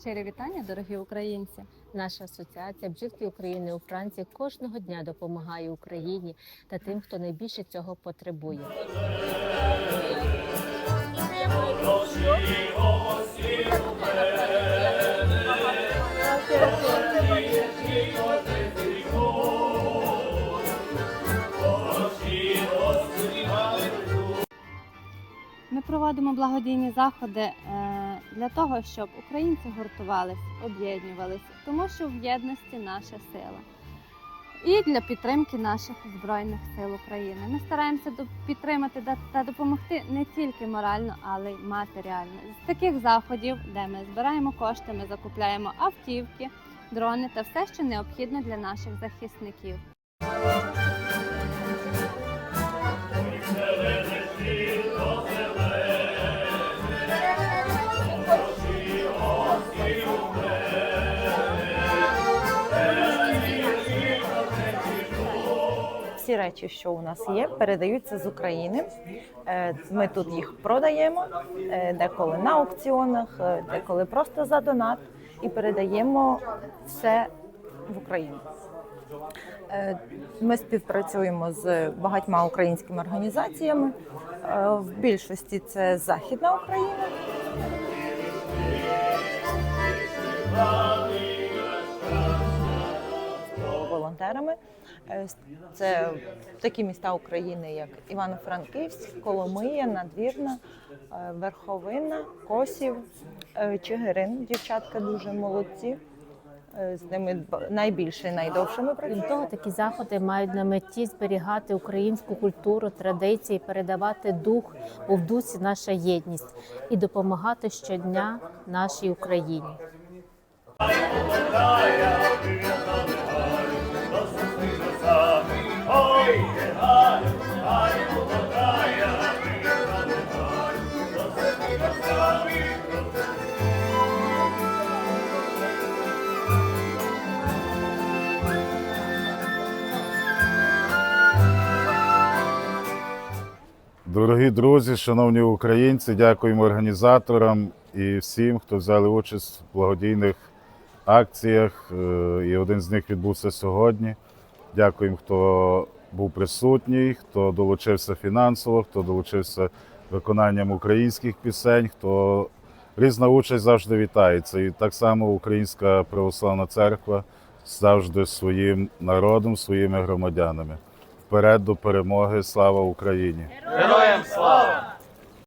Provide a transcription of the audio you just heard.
Щирі вітання, дорогі українці. Наша асоціація бджілки України у Франції кожного дня допомагає Україні та тим, хто найбільше цього потребує. Ми проводимо благодійні заходи е, для того, щоб українці гуртувались, об'єднувалися, тому що в єдності наша сила. І для підтримки наших збройних сил України. Ми стараємося підтримати та допомогти не тільки морально, але й матеріально. З таких заходів, де ми збираємо кошти, ми закупляємо автівки, дрони та все, що необхідно для наших захисників. Всі речі, що у нас є, передаються з України. Е, Ми тут їх продаємо, е, деколи на аукціонах, е, деколи просто за донат, і передаємо все в Україну. Ми співпрацюємо з багатьма українськими організаціями. В більшості це Західна Україна. Волонтерами. Е, Це такі міста України, як Івано-Франківськ, Коломия, Надвірна, е, Верховина, Косів, е, Чигирин. Дівчатка дуже молодці. З ними найбільше найдовше ми Крім того, такі заходи мають на меті зберігати українську культуру, традиції, передавати дух, в дусі наша єдність і допомагати щодня нашій Україні. Дорогі друзі, шановні українці, дякуємо організаторам і всім, хто взяли участь в благодійних акціях. Е, І один з них відбувся сьогодні. Дякуємо, хто був присутній, хто долучився фінансово, хто долучився виконанням українських пісень, хто різна участь завжди вітається. І так само Українська православна церква завжди своїм народом, своїми громадянами. Вперед до перемоги! Слава Україні! Героям слава!